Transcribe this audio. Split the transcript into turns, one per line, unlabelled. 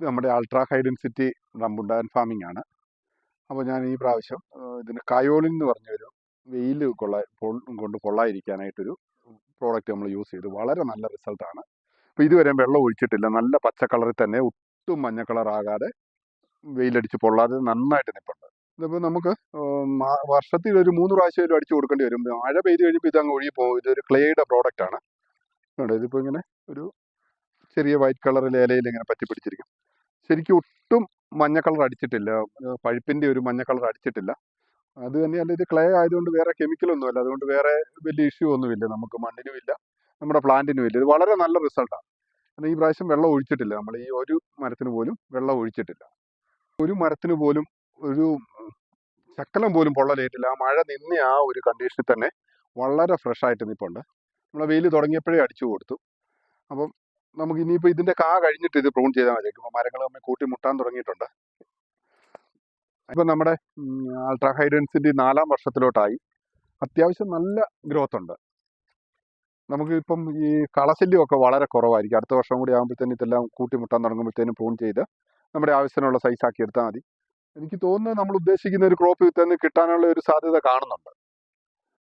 നമ്മുടെ ultra high density rambutan farming ആണ്. അപ്പോൾ ഞാൻ ഈ പ്രാവശ്യം ഇതിന് കയോളിൻ എന്ന് പറഞ്ഞൊരു വെയിൽ കൊള്ള കൊണ്ട് കൊള്ളാതിരിക്കാനായിട്ടൊരു പ്രോഡക്റ്റ് നമ്മൾ യൂസ് ചെയ്തു. വളരെ നല്ല റിസൾട്ടാണ് അപ്പോൾ ഇതുവരെ വെള്ളം ഒഴിച്ചിട്ടില്ല. നല്ല പച്ച കളറിൽ തന്നെ ഒട്ടും മഞ്ഞ കളറാകാതെ വെയിലടിച്ച് പൊള്ളാതെ നന്നായിട്ട് നിൽപ്പുണ്ട് ഇതിപ്പോൾ നമുക്ക് വർഷത്തിൽ ഒരു മൂന്ന് പ്രാവശ്യം അടിച്ചു കൊടുക്കേണ്ടി വരും. മഴ പെയ്ത് കഴിയുമ്പോൾ ഇത് അങ്ങ് ഒഴുകി പോകും. ഇതൊരു ക്ലേയുടെ പ്രോഡക്റ്റ് ആണ്. കണ്ടോ? ഇതിപ്പോൾ ഇങ്ങനെ ഒരു ചെറിയ വൈറ്റ് കളറിൽ ഇലയിൽ ഇങ്ങനെ പറ്റി പിടിച്ചിരിക്കും ശരിക്കും ഒട്ടും മഞ്ഞ കളർ അടിച്ചിട്ടില്ല. പഴുപ്പിന്റെ ഒരു മഞ്ഞ കളർ അടിച്ചിട്ടില്ല. അത് തന്നെയല്ല ഇത് ക്ലേ ആയതുകൊണ്ട് വേറെ കെമിക്കലൊന്നുമില്ല അതുകൊണ്ട് വേറെ വലിയ ഇഷ്യൂ ഒന്നുമില്ല. നമുക്ക് മണ്ണിനും ഇല്ല നമ്മുടെ പ്ലാന്റിനും ഇല്ല. ഇത് വളരെ നല്ല റിസൾട്ടാണ് കാരണം ഈ പ്രാവശ്യം വെള്ളം ഒഴിച്ചിട്ടില്ല. നമ്മൾ ഈ ഒരു മരത്തിന് പോലും വെള്ളം ഒഴിച്ചിട്ടില്ല. ഒരു മരത്തിന് പോലും ഒരു ചക്കലം പോലും പൊള്ളലേറ്റില്ല. ആ മഴ നിന്ന ആ ഒരു കണ്ടീഷനിൽ തന്നെ വളരെ ഫ്രഷ് ആയിട്ട് നിൽപ്പുണ്ട് നമ്മളെ വെയിൽ തുടങ്ങിയപ്പോഴേ അടിച്ചു കൊടുത്തു. അപ്പം നമുക്ക് ഇനിയിപ്പോൾ ഇതിന്റെ കാ കഴിഞ്ഞിട്ട് ഇത് പ്രൂൺ ചെയ്താൽ മതി. ഇപ്പോൾ മരങ്ങൾ തമ്മിൽ കൂട്ടി മുട്ടാൻ തുടങ്ങിയിട്ടുണ്ട്. ഇപ്പം നമ്മുടെ അൾട്രാ ഹൈഡൻസിന്റെ നാലാം വർഷത്തിലോട്ടായി അത്യാവശ്യം നല്ല ഗ്രോത്ത് ഉണ്ട്. നമുക്ക് ഇപ്പം ഈ കളശല്യമൊക്കെ വളരെ കുറവായിരിക്കും. അടുത്ത വർഷം കൂടി ആകുമ്പോഴത്തേനും ഇതെല്ലാം കൂട്ടിമുട്ടാൻ തുടങ്ങുമ്പോഴത്തേനും പ്രൂൺ ചെയ്ത് നമ്മുടെ ആവശ്യത്തിനുള്ള ആക്കി എടുത്താൽ മതി. എനിക്ക് തോന്നുന്നത് നമ്മൾ ഉദ്ദേശിക്കുന്ന ഒരു ക്രോപ്പ് വിത്ത് കിട്ടാനുള്ള ഒരു സാധ്യത കാണുന്നുണ്ട്.